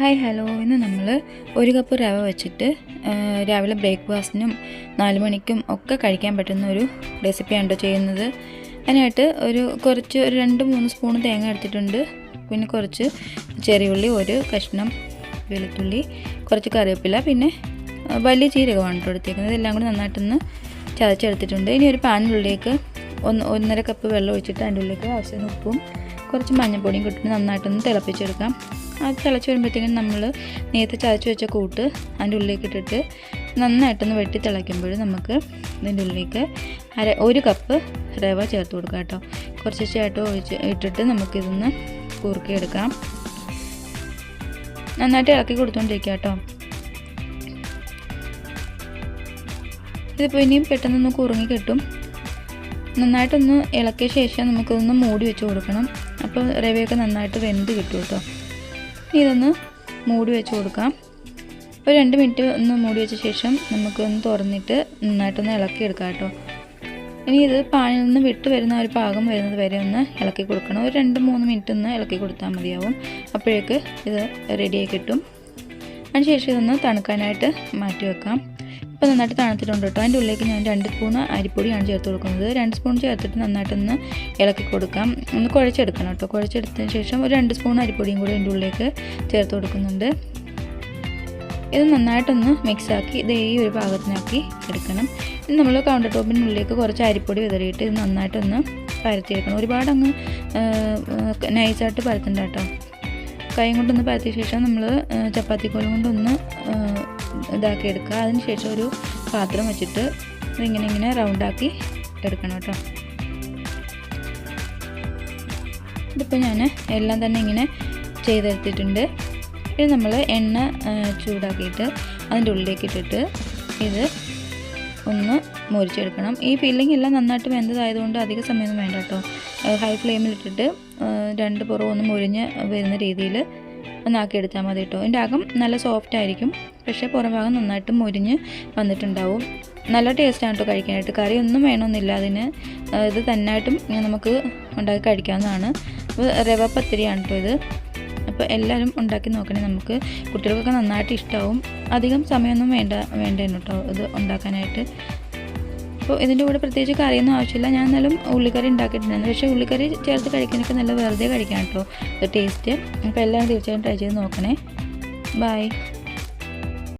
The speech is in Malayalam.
Hi hello. ഇന്ന് നമ്മൾ ഒരു കപ്പ് റവ വെച്ചിട്ട് രാവിലെ ബ്രേക്ക്ഫാസ്റ്റിനും നാല് മണിക്കും ഒക്കെ കഴിക്കാൻ പറ്റുന്ന ഒരു റെസിപ്പിയാണ് ചെയ്യുന്നത്. അതിനായിട്ട് ഒരു കുറച്ച് ഒരു രണ്ട് മൂന്ന് സ്പൂൺ തേങ്ങ എടുത്തിട്ടുണ്ട്. പിന്നെ കുറച്ച് ചെറിയുള്ളി ഒരു കഷ്ണം വെളുത്തുള്ളി കുറച്ച് കറിവേപ്പില പിന്നെ വലിയ ജീരകമാണ് കേട്ടോ എടുത്തേക്കുന്നത് ഇതെല്ലാം കൂടി നന്നായിട്ടൊന്ന് ചതച്ചെടുത്തിട്ടുണ്ട്. ഇനി ഒരു പാനിനുള്ളിലേക്ക് ഒന്ന് ഒന്നര കപ്പ് വെള്ളം ഒഴിച്ചിട്ട് അതിന്റെ ഉള്ളിലേക്ക് ആവശ്യത്തിന് ഉപ്പും കുറച്ച് മഞ്ഞൾപ്പൊടിയും കിട്ടിയിട്ട് നന്നായിട്ടൊന്ന് തിളപ്പിച്ചെടുക്കാം. അത് തിളച്ച് വരുമ്പോഴത്തേക്കും നമ്മൾ നേരത്തെ ചതച്ച് വെച്ച കൂട്ട് അതിന്റെ ഉള്ളിലേക്ക് ഇട്ടിട്ട് നന്നായിട്ടൊന്ന് വെട്ടി തിളയ്ക്കുമ്പോൾ നമുക്ക് ഇതിന്റെ ഉള്ളിലേക്ക് അര ഒരു കപ്പ് റവ ചേർത്ത് കൊടുക്കാം കേട്ടോ. കുറച്ച് ചേട്ടോ ഒഴിച്ച് ഇട്ടിട്ട് നമുക്കിതൊന്ന് കുറുക്കിയെടുക്കാം. നന്നായിട്ട് ഇളക്കി കൊടുത്തുകൊണ്ടിരിക്കുക കേട്ടോ. ഇതിപ്പോൾ ഇനിയും പെട്ടെന്നൊന്ന് കുറുങ്ങി കിട്ടും. നന്നായിട്ടൊന്ന് ഇളക്കിയ ശേഷം നമുക്കൊന്ന് മൂടി വെച്ച് കൊടുക്കണം. അപ്പോൾ റവയൊക്കെ നന്നായിട്ട് വെന്ത് കിട്ടും കേട്ടോ. ഇതൊന്ന് മൂടി വെച്ച് കൊടുക്കാം. ഒരു രണ്ട് മിനിറ്റ് ഒന്ന് മൂടി വെച്ച ശേഷം നമുക്കൊന്ന് തുറന്നിട്ട് നന്നായിട്ടൊന്ന് ഇളക്കിയെടുക്കാം കേട്ടോ. ഇനി ഇത് പാനിൽ നിന്ന് വിട്ട് വരുന്ന ഒരു പാകം വരുന്നത് വരെ ഒന്ന് ഇളക്കി കൊടുക്കണം. ഒരു രണ്ട് മൂന്ന് മിനിറ്റ് ഒന്ന് ഇളക്കി കൊടുത്താൽ മതിയാവും. അപ്പോഴേക്ക് ഇത് റെഡിയായി കിട്ടും. അതിനുശേഷം ഇതൊന്ന് തണുക്കാനായിട്ട് മാറ്റി വെക്കാം. ഇപ്പോൾ നന്നായിട്ട് തണുത്തിട്ടുണ്ട് കേട്ടോ. അതിന്റെ ഉള്ളിലേക്ക് ഞാൻ രണ്ട് സ്പൂൺ അരിപ്പൊടിയാണ് ചേർത്ത് കൊടുക്കുന്നത്. രണ്ട് സ്പൂൺ ചേർത്തിട്ട് നന്നായിട്ടൊന്ന് ഇളക്കി കൊടുക്കാം. ഒന്ന് കുഴച്ചെടുക്കണം കേട്ടോ. കുഴച്ചെടുത്തതിന് ശേഷം ഒരു രണ്ട് സ്പൂൺ അരിപ്പൊടിയും കൂടി അതിന്റെ ഉള്ളിലേക്ക് ചേർത്ത് കൊടുക്കുന്നുണ്ട്. ഇത് നന്നായിട്ടൊന്ന് മിക്സാക്കി ഇത് ഈ ഒരു ഭാഗത്തിനാക്കി എടുക്കണം. നമ്മൾ കൗണ്ടർ ടോപ്പിനുള്ളിലേക്ക് കുറച്ച് അരിപ്പൊടി വിതറിയിട്ട് ഇത് നന്നായിട്ടൊന്ന് പരത്തിയെടുക്കണം. ഒരുപാട് അങ്ങ് നൈസായിട്ട് പരത്തണ്ട കേട്ടോ. കൈ കൊണ്ടൊന്ന് പരത്തിയ ശേഷം നമ്മൾ ചപ്പാത്തി കോലും കൊണ്ടൊന്ന് ഇതാക്കി എടുക്കുക അതിന് ശേഷം ഒരു പാത്രം വെച്ചിട്ട് ഇങ്ങനെ ഇങ്ങനെ റൗണ്ടാക്കി എടുക്കണം കേട്ടോ. ഇതിപ്പോൾ ഞാൻ എല്ലാം തന്നെ ഇങ്ങനെ ചെയ്തെടുത്തിട്ടുണ്ട്. ഇത് നമ്മൾ എണ്ണ ചൂടാക്കിയിട്ട് അതിന്റെ ഉള്ളിലേക്ക് ഇട്ടിട്ട് ഇത് ഒന്ന് മുറിച്ചെടുക്കണം. ഈ ഫില്ലിംഗ് എല്ലാം നന്നായിട്ട് വെന്തതായതുകൊണ്ട് അധിക സമയമൊന്നും വേണ്ട കേട്ടോ. ഹൈ ഫ്ലെയിമിലിട്ടിട്ട് രണ്ട് പുറവും ഒന്ന് മുരിഞ്ഞ് വരുന്ന രീതിയിൽ ഒന്നാക്കിയെടുത്താൽ മതി കേട്ടോ ഇതിന്റെ അകം നല്ല സോഫ്റ്റ് ആയിരിക്കും. പക്ഷേ പുറം ഭാഗം നന്നായിട്ട് മുരിഞ്ഞ് വന്നിട്ടുണ്ടാവും. നല്ല ടേസ്റ്റാണ് കേട്ടോ കഴിക്കാനായിട്ട്. കറി ഒന്നും വേണമെന്നില്ല അതിന്. ഇത് തന്നായിട്ടും നമുക്ക് ഉണ്ടാക്കി കഴിക്കാവുന്നതാണ്. അപ്പോൾ റവ പത്തിരിയാണ് കേട്ടോ ഇത്. അപ്പോൾ എല്ലാവരും ഉണ്ടാക്കി നോക്കണേ നമുക്ക്. കുട്ടികൾക്കൊക്കെ നന്നായിട്ട് ഇഷ്ടമാവും അധികം സമയമൊന്നും വേണ്ട വേണ്ടേനു കേട്ടോ ഇത് ഉണ്ടാക്കാനായിട്ട്. അപ്പോൾ ഇതിന്റെ കൂടെ പ്രത്യേകിച്ച് കറിയൊന്നും ആവശ്യമില്ല. ഞാൻ എന്നാലും ഉള്ളിക്കറി ഉണ്ടാക്കിയിട്ടുണ്ടായിരുന്നു. പക്ഷേ ഉള്ളിക്കറി ചേർത്ത് കഴിക്കാനൊക്കെ നല്ല വെറുതെ കഴിക്കാം കേട്ടോ. ടേസ്റ്റ് അപ്പോൾ എല്ലാവരും തീർച്ചയായും ട്രൈ ചെയ്ത് നോക്കണേ. ബൈ